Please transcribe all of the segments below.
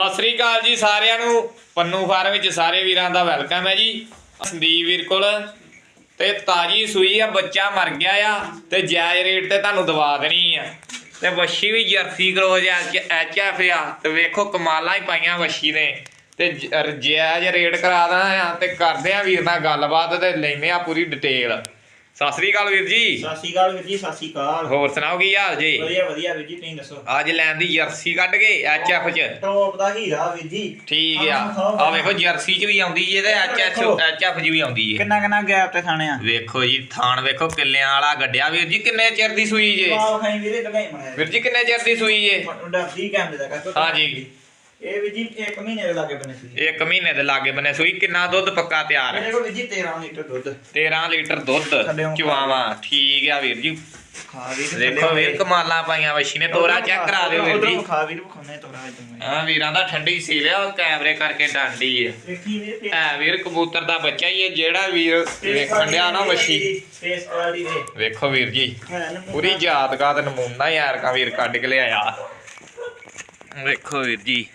ਸਤਿ ਸ੍ਰੀ ਅਕਾਲ ਜੀ ਸਾਰਿਆਂ ਨੂੰ। ਪੰਨੂ ਫਾਰਮ ਵਿੱਚ ਸਾਰੇ ਵੀਰਾਂ ਦਾ ਵੈਲਕਮ ਹੈ ਜੀ। ਸੰਦੀਪ ਵੀਰ ਕੋਲ। ਤੇ ਤਾਜੀ ਸੂਈ ਆ, ਬੱਚਾ ਮਰ ਗਿਆ ਆ ਤੇ ਜਾਇਜ਼ ਰੇਟ ਤੇ ਤੁਹਾਨੂੰ ਦਵਾ ਦੇਣੀ ਆ। ਤੇ ਵੱਛੀ ਵੀ ਜਰਸੀ ਕਰੋਜ ਐਚ ਐਫ ਆ। ਤੇ ਵੇਖੋ ਕਮਾਲਾਂ ਹੀ ਪਾਈਆਂ ਵੱਛੀ ਨੇ। ਤੇ ਜਾਇਜ਼ ਰੇਟ ਕਰਾ ਦੇਣਾ ਆ ਤੇ ਕਰਦੇ ਆ ਵੀਰ ਨਾਲ ਗੱਲਬਾਤ ਤੇ ਲੈਨੇ ਆ ਪੂਰੀ ਡਿਟੇਲ। ਸਤਿ ਸ੍ਰੀ ਅਕਾਲ ਵੀਰ ਜੀ। ਸਤਿ ਸ਼੍ਰੀ ਅਕਾਲ ਵੀਰ ਜੀ ਸਤਿ ਸ਼੍ਰੀ ਅਕਾਲ। ਹੋਰ ਸੁਣਾਓ ਕੀ ਹਾਲ ਜੀ? ਵਧੀਆ ਵਧੀਆ ਵੀਰ ਜੀ ਤੁਸੀਂ ਦੱਸੋ? ਅੱਜ ਲੈਣ ਦੀ ਜਰਸੀ ਕੱਢ ਗਏ ਐਚ ਐਫ ਚ। ਟੌਪ ਦਾ ਹੀਰਾ ਵੀਰ ਜੀ। ਠੀਕ ਆ। ਆ ਵੇਖੋ ਜਰਸੀ ਚ ਵੀ ਆਉਂਦੀ ਜੇ ਤੇ ਐਚ ਵੇਖੋ। ਐਚ ਐਫ ਚ ਵੀ ਆਉਂਦੀ ਜੇ। ਕਿੰਨਾ ਕਿੰਨਾ ਗੈਪ ਤੇ ਖਾਣੇ ਆ। ਵੇਖੋ ਜੀ ਥਾਣ ਵੇਖੋ ਕਿੱਲਿਆਂ ਵਾਲਾ ਗੱਡਿਆ। ਵੀਰ ਜੀ ਕਿੰਨੇ ਚਿਰ ਦੀ ਸੂਈ ਜੇ? ਵਾਹ ਖਾਈ ਵੀਰੇ ਲਗਾਈ ਮਣਾ ਵੀਰ ਜੀ ਕਿੰਨੇ ਚਿਰ ਦੀ ਸੂਈ ਜੇ? ਡਰਦੀ ਕੈਮਰੇ ਦਾ ਕਰ ਹਾਂਜੀ। ਇਹ ਵੀਰ ਜੀ 1 ਮਹੀਨੇ ਦੇ ਲਾਗੇ ਬਣੇ ਸੀ। ਇੱਕ ਮਹੀਨੇ ਦੇ ਲਾਗੇ ਬਨੇ ਸੂਈ ਕਿੰਨਾ ਦੁੱਧ ਪੱਕਾ ਤਿਆਰ ਹੈ? ਮੇਰੇ ਕੋਲ ਜੀ 13 ਲੀਟਰ ਦੁੱਧ। 13 ਲੀਟਰ ਦੁੱਧ ਚੁਆਵਾ ਠੀਕ ਆ ਵੀਰ ਜੀ। ਖਾ ਵੀਰ ਦੇਖੋ ਵੀਰ ਕਮਾਲਾਂ ਪਾਈਆਂ ਵਸ਼ੀ ਨੇ ਤੋਰਾ ਚੈੱਕ ਕਰਾ ਦਿਓ ਵੀਰ ਜੀ। ਖਾ ਵੀਰ ਖਾਣੇ ਤੋਰਾ ਇਦਾਂ ਆ ਵੀਰਾਂ ਦਾ ਠੰਡੀ ਸੀ ਲਿਆ ਕੈਮਰੇ ਕਰਕੇ ਡਾਂਡੀ ਹੈ ਐ ਵੀਰ ਕਬੂਤਰ ਦਾ ਬੱਚਾ ਹੀ ਹੈ ਜਿਹੜਾ ਵੀਰ ਵੇਖਣ ਡਿਆ ਨਾ ਵਸ਼ੀ ਵੇਖੋ। ਵੀਰ ਜੀ ਹੈ ਪੂਰੀ ਯਾਦਗਾਰ ਦਾ ਨਮੂਨਾ ਯਾਰ ਕਾ ਵੀਰ ਕੱਢ ਕੇ ਲਿਆਇਆ। ਵੇਖੋ ਵੀਰ ਜੀ।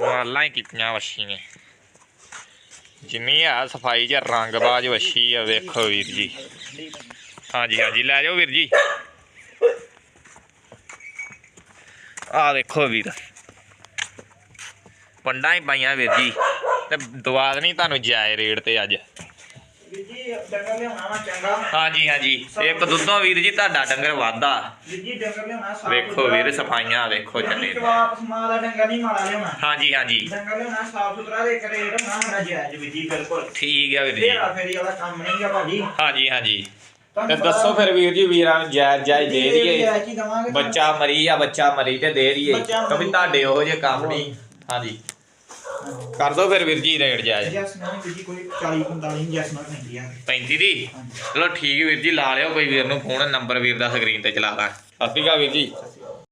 ਵਾਲਾਂ ਹੀ ਕੀਤੀਆਂ ਵਸ਼ੀ ਨੇ। ਜਿੰਨੀ ਆ ਸਫ਼ਾਈ ਚ ਰੰਗਬਾਜ ਵਸ਼ੀ ਆ, ਵੇਖੋ ਵੀਰ ਜੀ। ਹਾਂਜੀ ਹਾਂਜੀ, ਲੈ ਜਾਓ ਵੀਰ ਜੀ। ਆ ਦੇਖੋ ਵੀਰ। ਪੰਡਾਂ ਹੀ ਪਾਈਆਂ ਵੀਰ ਜੀ। ਤੇ ਦਵਾ ਦੇਣੀ ਤੁਹਾਨੂੰ ਜਾਇ ਰੇਟ ਤੇ ਅੱਜ। ਵੀਰ ਜੀ ਡੰਗਰ ਲਿਆਉਣਾ ਵਾ ਚੰਗਾ। ਹਾਂਜੀ ਹਾਂਜੀ। ਇੱਕ ਦੁੱਧੋਂ ਵੀਰ ਜੀ ਤੁਹਾਡਾ ਡੰਗਰ ਵਾਦਾ ਵੀਰ ਜੀ ਡੰਗਰ ਲਿਆਉਣਾ ਸਾਫ਼ ਵੇਖੋ। ਵੀਰ ਸਫਾਈਆਂ ਵੇਖੋ ਚੱਲੇ। ਵੀਰ ਜੀ, ਵਾਪਸ ਮਾਂ ਦਾ ਡੰਗਰ ਨਹੀਂ ਮਾੜਾ ਲਿਆਉਣਾ। ਹਾਂਜੀ ਹਾਂਜੀ। ਡੰਗਰ ਲਿਆਉਣਾ ਸਾਫ਼ ਸੁਥਰਾ ਦੇ ਕਰੇ ਨਾ ਸਾਡਾ ਜਾਇਜ਼ ਵੀ ਜੀ ਬਿਲਕੁਲ। ਠੀਕ ਆ ਵੀਰ ਜੀ। ਫੇਰਾ ਫੇਰੀ ਵਾਲਾ ਕੰਮ ਨਹੀਂ ਗਾ ਭਾਜੀ। ਹਾਂਜੀ ਹਾਂਜੀ। ਤੇ ਦੱਸੋ ਫਿਰ ਵੀਰ ਜੀ ਵੀਰਾਂ ਨੂੰ ਜਾਇਜ਼ ਜਾਇਜ਼ ਦੇ ਜੀ, ਦਈਏ। ਬੱਚਾ ਮਰੀ ਆ ਬੱਚਾ ਮਰੀ ਤੇ ਦੇ ਦਈਏ। ਕਿਉਂਕਿ। ਤੁਹਾਡੇ ਉਹੋ ਜਿਹੇ ਕੰਮ ਨਹੀਂ। ਹਾਂਜੀ। ਕਰ ਦੋ ਫਿਰ ਵੀਰ ਜੀ ਰੇਟ ਜਾਇਜ਼। ਜੈਸ ਨਾ ਵੀਰ ਜੀ ਕੋਈ 40 45 ਜੈਸ ਨਾ ਪੈਂਦੀ ਆ। 35 ਦੀ? ਚਲੋ ਠੀਕ ਵੀਰ ਜੀ ਲਾ ਲਿਓ ਕੋਈ ਵੀਰ ਨੂੰ ਫੋਨ ਨੰਬਰ ਵੀਰ ਦਾ ਸਕਰੀਨ ਤੇ ਚਲਾ ਦਾਂ ਸਤਿ ਸ਼੍ਰੀ ਅਕਾਲ ਵੀਰ ਜੀ।